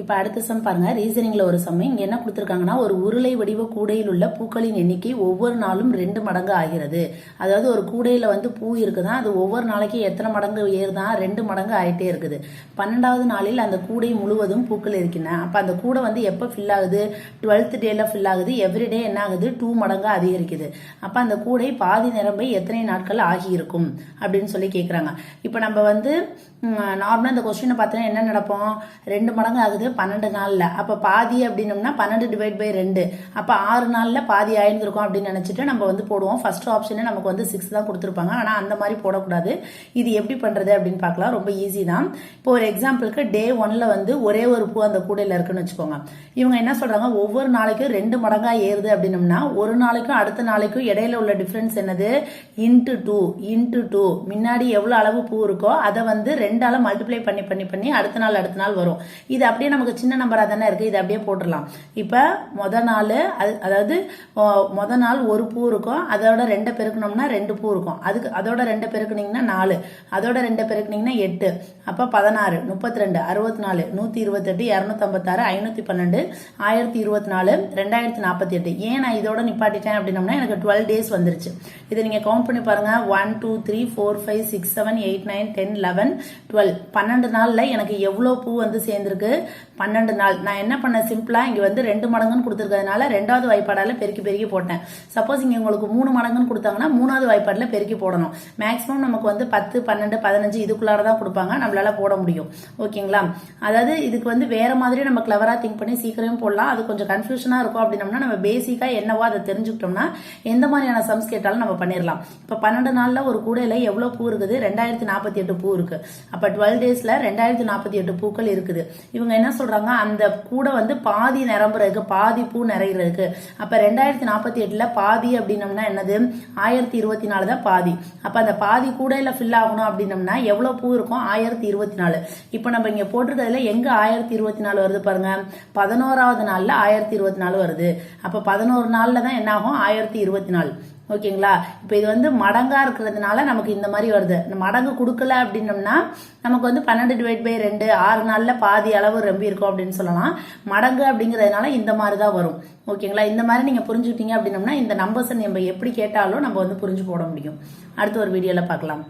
இப்போ அடுத்த சம் பாருங்க. ரீசனிங்ல ஒரு சம் இங்க என்ன கொடுத்துருக்காங்கன்னா ஒரு உருளை வடிவ கூடையில் உள்ள பூக்களின் எண்ணிக்கை ஒவ்வொரு நாளும் ரெண்டு மடங்கு ஆகிறது. அதாவது ஒரு கூடையில வந்து பூ இருக்குதா அது ஒவ்வொரு நாளைக்கு எத்தனை மடங்கு ஏறுதான் ரெண்டு மடங்கு ஆயிட்டே இருக்குது. பன்னெண்டாவது நாளில் அந்த கூடை முழுவதும் பூக்கள் இருக்கின்றன. அப்போ அந்த கூடை வந்து எப்போ ஃபில் ஆகுது? டுவெல்த் டேல ஃபில் ஆகுது. எவ்ரிடே என்ன ஆகுது? டூ மடங்கு அதிகரிக்குது. அப்போ அந்த கூடை பாதி நிரம்பை எத்தனை நாட்கள் ஆகியிருக்கும்? அப்படின்னு சொல்லி கேட்குறாங்க இப்போ நம்ம வந்து நார்மலாக இந்த கொஸ்டினை பார்த்தோன்னா என்ன நடப்போம்? ரெண்டு மடங்கு ஆகுது பன்னெண்டு நாளில். அப்போ பாதி அப்படின்னம்னா பன்னெண்டு டிவைட் பை ரெண்டு. அப்போ ஆறு நாளில் பாதி ஆயிருந்திருக்கும் அப்படின்னு நினச்சிட்டு நம்ம வந்து போடுவோம். ஃபர்ஸ்ட் ஆப்ஷனே நமக்கு வந்து சிக்ஸ் தான் கொடுத்துருப்பாங்க. ஆனால் அந்த மாதிரி போடக்கூடாது. இது எப்படி பண்ணுறது அப்படின்னு பார்க்கலாம். ரொம்ப ஈஸி தான். இப்போ ஒரு எக்ஸாம்பிளுக்கு டே ஒன்ல வந்து ஒரே ஒரு பூ அந்த கூடையில் இருக்குன்னு வச்சுக்கோங்க. இவங்க என்ன சொல்கிறாங்க ஒவ்வொரு நாளைக்கும் ரெண்டு மடங்காக ஏறுது அப்படின்னம்னா ஒரு நாளைக்கும் அடுத்த நாளைக்கும் இடையில உள்ள டிஃப்ரென்ஸ் என்னது? இன்ட்டு டூ இன்ட்டு டூ முன்னாடி எவ்வளோ அளவு பூ இருக்கோ அதை வந்து ரெண்டால மல்டிப்ளை பண்ணி பண்ணி பண்ணி அடுத்த நாள் அடுத்த நாள் வரும். இது அப்படியே நமக்கு சின்ன நம்பராக தானே இருக்குது இதை அப்படியே போட்டுடலாம். இப்போ மொதல் நாள் அது- அதாவது மொதல் நாள் ஒரு பூ இருக்கும். அதோட ரெண்டை பெருக்கணும்னா ரெண்டு பூ இருக்கும். அதுக்கு அதோட ரெண்டை பெருக்குனிங்கன்னா நாலு. அதோட ரெண்டை பெருக்குனீங்கன்னா எட்டு. அப்போ பதினாறு முப்பத்தி ரெண்டு அறுபத்தி நாலு நூற்றி இருபத்தெட்டு இரநூத்தம்பத்தாறு ஐநூற்றி பன்னெண்டு ஆயிரத்தி இருபத்தி நாலு ரெண்டாயிரத்தி நாற்பத்தி எட்டு ஏன் நான் இதோட நிப்பாட்டிட்டேன் அப்படின்னம்னா எனக்கு டுவெல் டேஸ் வந்துருச்சு. இதை நீங்கள் கவுண்ட் பண்ணி பாருங்கள் one two three four five six seven eight nine ten eleven twelve பன்னெண்டு நாளில் எனக்கு எவ்வளோ பூ வந்து சேர்ந்துருக்கு? பன்னெண்டு நாள். நான் என்ன பண்ணேன்? சிம்பிளாக இங்கே வந்து ரெண்டு மடங்குன்னு கொடுத்துருக்கிறதுனால ரெண்டாவது வாய்ப்பாடால பெருக்கி பெருக்கி போட்டேன். சப்போஸ் இங்கே உங்களுக்கு மூணு மடங்குன்னு கொடுத்தாங்கன்னா மூணாவது வாய்ப்பாடில் பெருக்கி போடணும். மேக்ஸிமம் நமக்கு வந்து பத்து பன்னெண்டு பதினஞ்சு இதுக்குள்ளார தான் கொடுப்பாங்க. நம்மளால போட முடியும். ஓகேங்களா? அதாவது இதுக்கு வந்து வேற மாதிரி நம்ம கிளவராக திங்க் பண்ணி சீக்கிரம் போடலாம். அது கொஞ்சம் கன்ஃபியூஷனாக இருக்கும் அப்படின்னம்னா நம்ம பேசிக்காக என்னவோ அதை தெரிஞ்சுக்கிட்டோம்னா எந்த மாதிரியான சம்ஸ் கேட்டாலும் நம்ம பண்ணிடலாம் இப்போ பன்னெண்டு நாளில் ஒரு கூடையில் எவ்வளோ பூ இருக்குது? ரெண்டாயிரத்தி நாற்பத்தி எட்டு பூ இருக்குது அப்போ டுவெல் டேஸில் ரெண்டாயிரத்தி நாற்பத்தி எட்டு பூக்கள் இருக்குது. இவங்க என்ன சொல்கிறாங்க அந்த கூடை வந்து பாதி நிரம்புறதுக்கு பாதி பூ நிறையிறதுக்கு. அப்போ ரெண்டாயிரத்தி நாற்பத்தி எட்டில் பாதி அப்படின்னம்னா என்னது? ஆயிரத்தி இருபத்தி நாலு தான் பாதி. அப்போ அந்த பாதி கூடையில் ஃபில் ஆகணும் அப்படின்னம்னா எவ்வளோ பூ இருக்கும்? ஆயிரத்தி இருபத்தி நாலு இப்போ நம்ம இங்கே போட்டிருக்கிறதுல எங்கே ஆயிரத்தி இருபத்தி நாலு வருது பாருங்க? பதினோராவது நாளில் ஆயிரத்தி இருபத்தி நாலு வருது. அப்போ பதினோரு நாளில் தான் என்ன ஆகும் ஆயிரத்தி இருபத்தி நாலு ஓகேங்களா? இப்போ இது வந்து மடங்காக இருக்கிறதுனால நமக்கு இந்த மாதிரி வருது. இந்த மடங்கு கொடுக்கல அப்படின்னம்னா நமக்கு வந்து பன்னெண்டு டிவைட் பை ரெண்டு ஆறு நாளில் பாதி அளவு ரொம்ப இருக்கும் அப்படின்னு சொல்லலாம். மடங்கு அப்படிங்கிறதுனால இந்த மாதிரி தான் வரும். ஓகேங்களா? இந்த மாதிரி நீங்கள் புரிஞ்சுக்கிட்டீங்க அப்படின்னம்னா இந்த நம்பர்ஸை நம்ம எப்படி கேட்டாலும் நம்ம வந்து புரிஞ்சு போட முடியும். அடுத்த ஒரு வீடியோவில் பார்க்கலாம்.